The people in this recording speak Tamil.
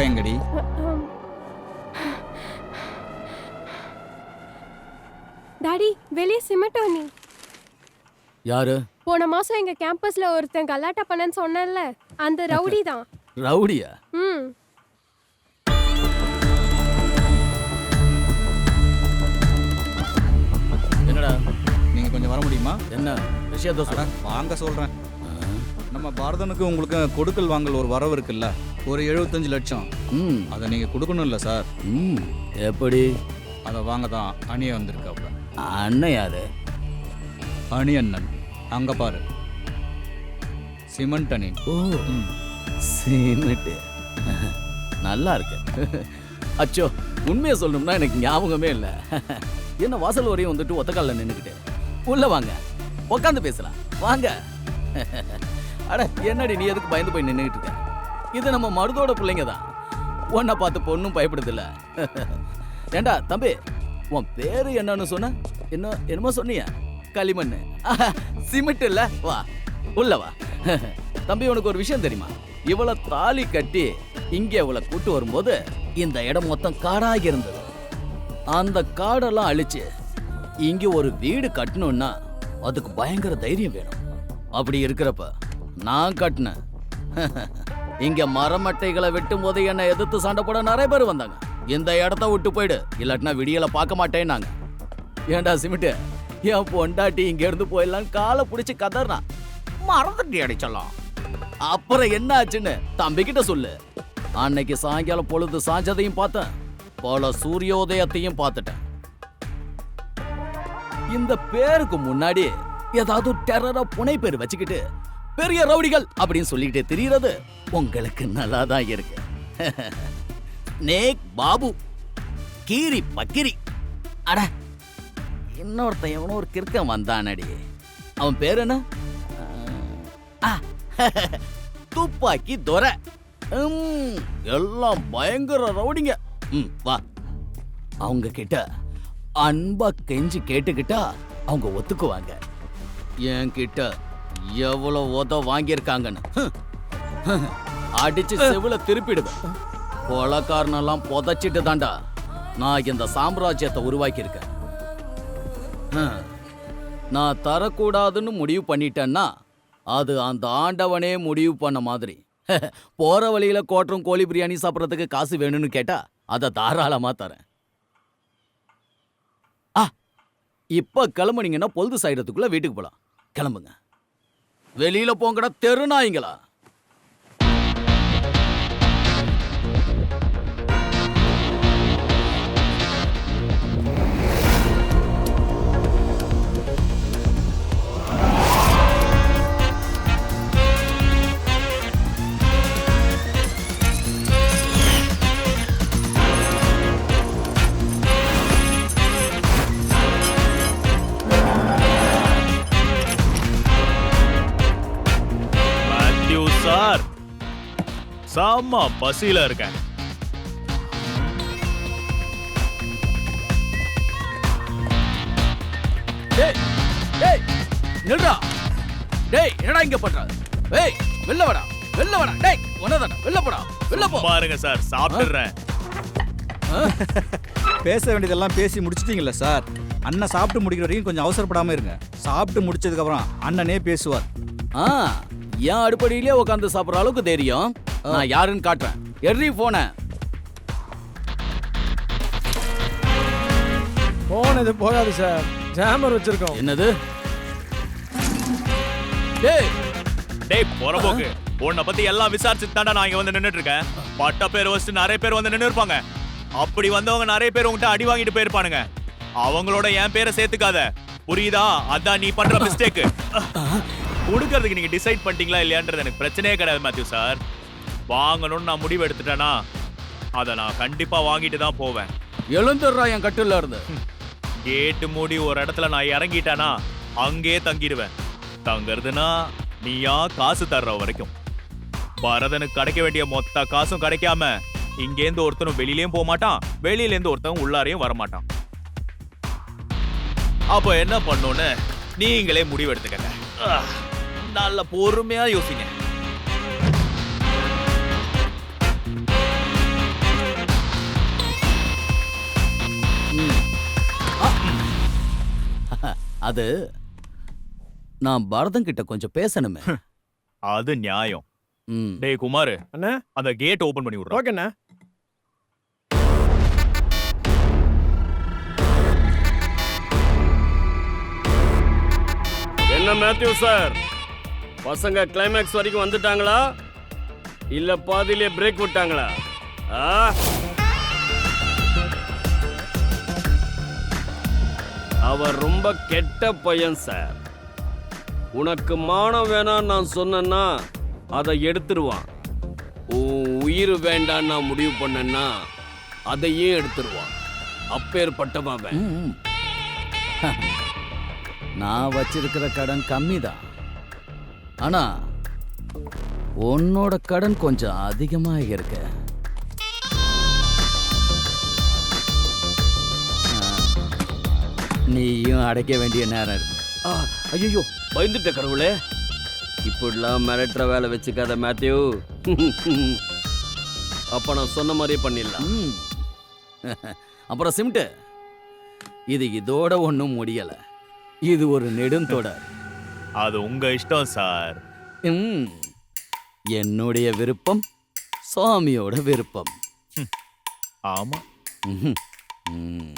அப்பா எங்கடி டாடி வெளியே சிமெண்ட் நீ. யாரு? போன மாசம் எங்க கேம்பஸ்ல ஒருத்தன் கலாட்டா பண்ணன்னு சொன்னேன்ல அந்த ரவுடி தான். ரவுடியா? ம். என்னடா? நீங்க கொஞ்சம் வர முடியுமா? என்ன? விஷயத்த சொல்ல வாங்க சொல்றேன். நம்ம பாரதனுக்கு உங்களுக்கு கொடுக்கல் வாங்கல் ஒரு வரவு இருக்குல்ல? ஒரு எழுபத்தஞ்சு லட்சம். ம். அதை நீங்க கொடுக்கணும்ல சார். ம். எப்படி? அதை வாங்க தான் அணிய வந்திருக்காப்ல அண்ணன் யாரு? அணி அண்ணன். அங்க பாரு. சிமெண்ட் அணி. ஓ. சீனட்டு நல்லா இருக்கு. அச்சோ உண்மையை சொல்லணும்னா எனக்கு ஞாபகமே இல்லை. என்ன வாசல் வரையும் வந்துட்டு ஒத்த காலில் நின்றுக்கிட்டு உள்ள வாங்க. உட்காந்து பேசலாம். வாங்க. அட என்னடி நீ எதுக்கு பயந்து போய் நின்றுக்கிட்டு இருக்க? இது நம்ம மருதோட பிள்ளைங்க தான் உன்னை பார்த்து பொண்ணும் பயப்படுதில்ல. ஏண்டா தம்பி உன் பேரு என்னன்னு சொன்ன? என்ன என்னமோ சொன்னிய களிமண் சிமெண்ட் இல்ல? வா உள்ள வா. தம்பி உனக்கு ஒரு விஷயம் தெரியுமா? இவளை தாலி கட்டி இங்கே இவளை கூட்டு வரும்போது இந்த இடம் மொத்தம் காடாக இருந்தது. அந்த காடெல்லாம் அழிச்சு இங்கே ஒரு வீடு கட்டணும்னா அதுக்கு பயங்கர தைரியம் வேணும். அப்படி இருக்கிறப்ப நான் கட்டினேன். இங்க மரமட்டைகளை வெட்டும் போது என்னை எதிர்த்து சண்டை போட நிறைய பேர் வந்தாங்க. இந்த இடத்த விட்டு போயிடு. இல்லாட்டினா விடியல பார்க்க மாட்டேன்னாங்க. ஏன்டா சிமிட்டு? என் பொண்டாட்டி இங்க இருந்து போயிடலாம் காலை பிடிச்சி கதறான் மறந்துட்டி அடிச்சலாம் அப்புறம் என்ன ஆச்சுன்னு தம்பிக்கிட்ட சொல்லு. அன்னைக்கு சாயங்காலம் பொழுது சாஞ்சதையும் பார்த்தேன். பல சூரியோதயத்தையும் பார்த்துட்டேன். இந்த பேருக்கு முன்னாடி ஏதாவது டெரரா புனை பேர் வச்சுக்கிட்டு பெரிய ரவுடிகள் அப்படின்னு சொல்லிக்கிட்டே தெரிகிறது உங்களுக்கு நல்லா தான் இருக்கு. நேக் பாபு கீரி பக்கிரி. அட இன்னொருத்தன் எவனோ ஒரு கிறுக்கன் வந்தானடி. அவன் பேர் என்ன? துப்பாக்கி துரை. எல்லாம் பயங்கர ரவுடிங்க. ம் வா. அவங்க கிட்ட அன்பா கெஞ்சி கேட்டுக்கிட்டா அவங்க ஒத்துக்குவாங்க. என்கிட்ட எவ்வளோ உத வாங்கியிருக்காங்கன்னு. அடிச்சு செவில திருப்பிடுவேன். கொலக்காரனெல்லாம் புதைச்சிட்டு தாண்டா நான் இந்த சாம்ராஜ்யத்தை உருவாக்கியிருக்கேன். நான் தரக்கூடாதுன்னு முடிவு பண்ணிட்டேன்னா அது அந்த ஆண்டவனே முடிவு பண்ண மாதிரி. போகிற வழியில் கோட்டரும் கோழி பிரியாணி சாப்பிட்றதுக்கு காசு வேணும்னு கேட்டால் அதை தாராளமாக தரேன். ஆ இப்போ கிளம்புனீங்கன்னா பொழுது சாயிடத்துக்குள்ள வீட்டுக்கு போகலாம் கிளம்புங்க. வெளியில போங்கடா தெரு நாய்ங்களா செம்ம பசியில இருக்கேன். டேய் டேய் நில்றா. டேய் என்னடா இங்க பண்ற? ஏய் வெளில வாடா வெளில வாடா. டேய் உனதாடா வெளில போடா வெளில போ. பாருங்க சார் சாப்பிட்டுறேன். பேச வேண்டியதெல்லாம் பேசி முடிச்சிட்டீங்கல்ல சார்? அண்ணன் சாப்பிட்டு முடிக்கிற வரைக்கும் கொஞ்சம் அவசரப்படாம இருங்க. சாப்பிட்டு முடிச்சதுக்கு அப்புறம் அண்ணனே பேசுவார். ஆ என் அடுப்படியிலே உட்காந்து சாப்பிடுற அளவுக்கு தெரியும். நான் யாருன்னு காட்டுறேன். எர்ரி போன. போனது போகாது சார் ஜாமர் வச்சிருக்கோம். என்னது? டேய் டேய் போறபோக்கு உன்னை பத்தி எல்லாம் விசாரிச்சுட்டு தாண்டா நான் இங்க வந்து நின்னுட்டு இருக்கேன் பட்ட பேர் வச்சுட்டு நிறைய பேர் வந்து நின்னு இருப்பாங்க அப்படி வந்தவங்க நிறைய பேர் உன்கிட்ட அடி வாங்கிட்டு போயிருப்பானுங்க. அவங்களோட என் பேரை சேர்த்துக்காத. புரியுதா? அதான் நீ பண்ற மிஸ்டேக் கொடுக்கறதுக்கு நீங்க டிசைட் பண்ணிட்டீங்களா இல்லையான்றது எனக்கு பிரச்சனையே கிடையாது மேத்யூ சார் வாங்கணும்னு நான் முடிவு எடுத்துட்டேனா அதை நான் கண்டிப்பா வாங்கிட்டு தான் போவேன். எழுந்துடுறா என் கட்டில இருந்து. கேட்டு மூடி ஒரு இடத்துல நான் இறங்கிட்டேனா அங்கே தங்கிடுவேன். தங்குறதுனா நீயா காசு தர்ற வரைக்கும். பரதனுக்கு கிடைக்க வேண்டிய மொத்த காசும் கிடைக்காம இங்கேருந்து ஒருத்தனும் வெளியிலயும் போக மாட்டான் வெளியில இருந்து ஒருத்தன் உள்ளாரையும் வர மாட்டான் அப்போ என்ன பண்ணுன்னு நீங்களே முடிவு எடுத்துக்கங்க ஆஹ், நல்ல பொறுமையா யோசிங்க. அது நான் பரதன் கிட்ட கொஞ்சம் பேசணுமே. அது நியாயம். ம். டேய் குமார் அண்ணா. அந்த கேட் ஓபன் பண்ணி விடுறா. ஓகேண்ணா. என்ன மேத்யூ சார்? பசங்க கிளைமேக்ஸ் வரைக்கும் வந்துட்டாங்களா? இல்ல பாதியிலே பிரேக் விட்டாங்களா? ஆ? அவர் ரொம்ப கெட்ட பையன் சார். உனக்கு மானம் வேணாம் நான் சொன்னேன்னா அதை எடுத்துருவான். உன் உயிர் வேண்டாம் நான் முடிவு பண்ணேன்னா அதையும் எடுத்துருவான். அப்பேற்பட்டவன் ம். நான் வச்சிருக்கிற கடன் கம்மி தான் ஆனா உன்னோட கடன் கொஞ்சம் அதிகமாக இருக்கு. நீயும் அடைக்க வேண்டிய நேரம் இருக்கு. ஆ ஐயோ பயந்துட்ட கடவுளே. இப்படிலாம் மிரட்டுற வேலை வச்சுக்காத மேத்யூ. அப்ப நான் சொன்ன மாதிரியே பண்ணிடலாம். ம். அப்புறம் சிம்ட்டு. இது இதோட ஒன்றும் முடியல. இது ஒரு நெடுந்தொடர் அது உங்க இஷ்டம் சார். ம். என்னுடைய விருப்பம் சுவாமியோட விருப்பம். ஆமா. ம்.